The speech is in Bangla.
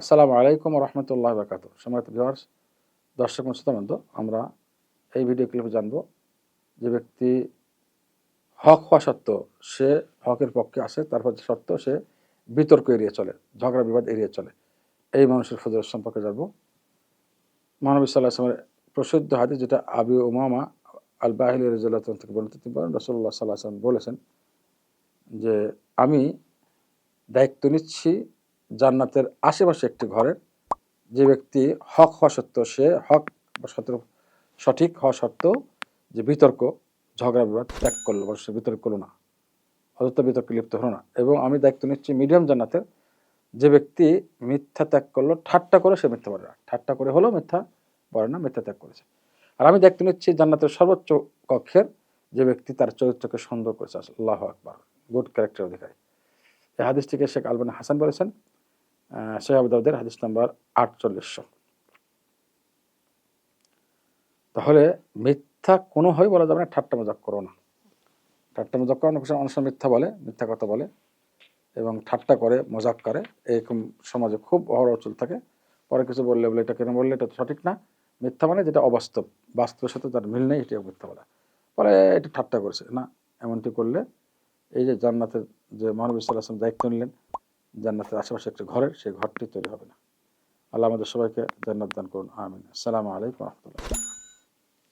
আসসালামু আলাইকুম রহমতুল্লাহ বাকাত সম্মানিত ভিউয়ার্স, দর্শক শ্রোতাবৃন্দ আমরা এই ভিডিও ক্লিপে জানব যে ব্যক্তি হক হওয়া সত্ত্বেও সে হকের পক্ষে আসে, তারপর সত্ত্বেও সে বিতর্ক এড়িয়ে চলে, ঝগড়া বিবাদ এড়িয়ে চলে। এই মানুষের ফজর সম্পর্কে জানব। মহানবী সাল্লাহ আসলামের প্রসিদ্ধ হাদিস যেটা আবি উমামা আল বাহিল রাজিয়াল্লাহ থেকে বর্ণিত, তিনি বলেন রসল্লাহ সাল্লাহ বলেছেন যে, আমি দায়িত্ব নিচ্ছি জান্নাতের আশেপাশে একটি ঘরের যে ব্যক্তি হক হওয়া সত্ত্বেও সে হক সত্য সঠিক হওয়া সত্ত্বেও যে বিতর্ক, ঝগড়া, বিবাদ ত্যাগ করল বা সে বিতর্ক করল না। অযথা বিতর্কে লিপ্ত হলো না। এবং আমি দায়িত্ব নিচ্ছি মিডিয়াম জান্নাতের। যে ব্যক্তি মিথ্যা ত্যাগ করল, ঠাট্টা করে সে মিথ্যা বলে না। ঠাট্টা করে হলেও মিথ্যা বলে না, মিথ্যা ত্যাগ করেছে। আর আমি দায়িত্ব নিচ্ছি জান্নাতের সর্বোচ্চ কক্ষের। যে ব্যক্তি তার চরিত্রকে সুন্দর করেছে। আল্লাহ আকবার। গুড ক্যারেক্টার অধিকারী। এই হাদিসটিকে শেখ আলবান হাসান বলেছেন আবুদাউদের হাদিস নাম্বার আটচল্লিশশো। তাহলে মিথ্যা কোনো কোনোভাবে বলা যাবে না, ঠাট্টা মজাক করো না। ঠাট্টা মজাক করো অনেক সময় মিথ্যা বলে, মিথ্যা কথা বলে এবং ঠাট্টা করে, মজাক করে। এরকম সমাজে খুব অহরহ চল থাকে। পরে কিছু বললে বলে, এটা কেন বললে? এটা তো সঠিক না। মিথ্যা মানে যেটা অবাস্তব, বাস্তবের সাথে তার মিল নেই এটি মিথ্যা বলা। পরে এটা ঠাট্টা করেছে। না, এমনটি করলে এই যে জান্নাতের যে মহানবী সাল্লাহ দায়িত্ব নিলেন জান্নাতের আশেপাশে একটা ঘরের, সেই ঘরটি তৈরি হবে না। আল্লাহ আমাদের সবাইকে জান্নাত দান করুন, আমিন। আসসালামু আলাইকুম রহমতুল্লাহ।